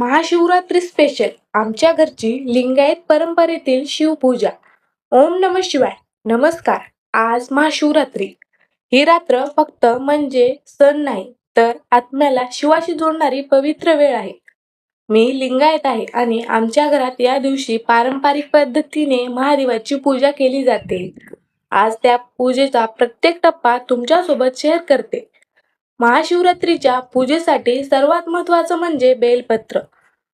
Mahashivratri special आमच्या घरची लिंगायत परंपरेतील शिवपूजा. ओम नम शिवाय. नमस्कार. आज महाशिवरात्री. ही रात्र फक्त म्हणजे सण नाही तर आत्म्याला शिवाशी जोडणारी पवित्र वेळ आहे. मी लिंगायत आहे आणि आमच्या घरात या दिवशी पारंपरिक पद्धतीने महादेवाची पूजा केली जाते. आज त्या पूजेचा प्रत्येक टप्पा तुमच्यासोबत शेअर करते. महाशिवरात्रीच्या पूजेसाठी सर्वात महत्त्वाचं म्हणजे बेलपत्र.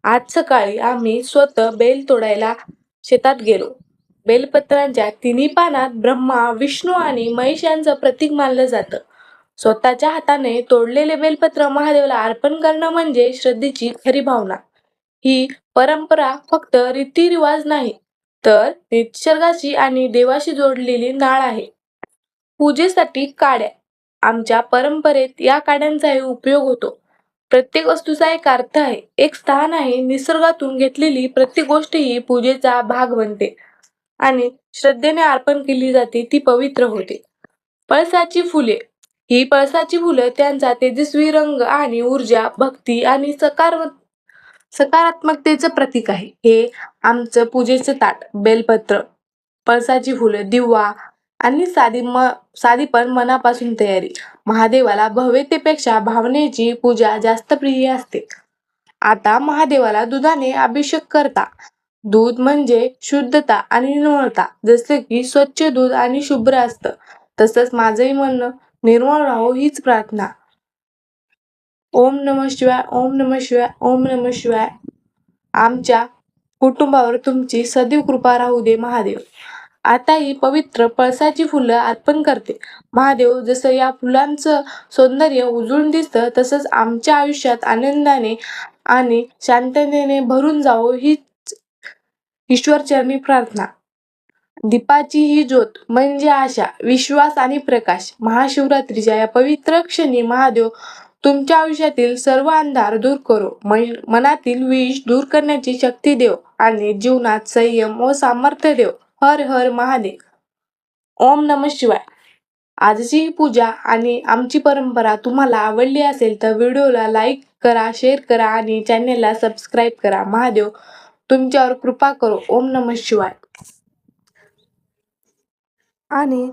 आज सकाळी आम्ही स्वतः बेल तोडायला शेतात गेलो. बेलपत्रांच्या तिन्ही पानात ब्रह्मा विष्णू आणि महेश यांचं प्रतीक मानलं जातं. स्वतःच्या हाताने तोडलेले बेलपत्र महादेवाला अर्पण करणं म्हणजे श्रद्धेची खरी भावना. ही परंपरा फक्त रीतिरिवाज नाही तर निसर्गाशी आणि देवाशी जोडलेली नाळ आहे. पूजेसाठी काड्या. आमच्या परंपरेत या काड्यांचाही उपयोग होतो. प्रत्येक वस्तूचा एक अर्थ आहे. एक स्थान आहे. निसर्गातून घेतलेली प्रत्येक गोष्ट ही पूजेचा भाग बनते आणि श्रद्धेने अर्पण केली जाते ती पवित्र होते. पळसाची फुले. ही पळसाची फुलं त्यांचा तेजस्वी रंग आणि ऊर्जा भक्ती आणि सकार सकारात्मकतेचं प्रतीक आहे. हे आमचं पूजेचं ताट बेलपत्र. पळसाची फुलं दिवा आणि साधी म साधी पण मनापासून तयारी. महादेवाला भव्यतेपेक्षा भावनेची पूजा जास्त प्रिय असते. आता महादेवाला दुधाने अभिषेक करता. दूध म्हणजे शुद्धता आणि निर्मळता जसे की स्वच्छ दूध आणि शुभ्र असतं. तसंच माझंही म्हणणं निर्मळ राहो हीच प्रार्थना. ओम नम शिवाय ओम नम शिवाय ओम नम शिवाय. आमच्या कुटुंबावर तुमची सदैव कृपा राहू दे महादेव. आता ही पवित्र पळसाची फुलं अर्पण करते. महादेव जसं या फुलांचं सौंदर्य उजळून दिसतं तसंच आमच्या आयुष्यात आनंदाने आणि शांततेने भरून जावो हीच ईश्वरचरणी प्रार्थना. दीपाची ही ज्योत म्हणजे आशा विश्वास आणि प्रकाश. महाशिवरात्रीच्या या पवित्र क्षणी महादेव तुमच्या आयुष्यातील सर्व अंधार दूर करो. मनातील विष दूर करण्याची शक्ती देव आणि जीवनात संयम व सामर्थ्य देव. हर हर महादेव. ओम नम शिवाय. आजची ही पूजा आणि आमची परंपरा तुम्हाला आवडली असेल तर व्हिडिओला लाईक करा शेअर करा आणि चॅनेलला सबस्क्राईब करा. महादेव तुमच्यावर कृपा करो. ओम नम शिवाय. आणि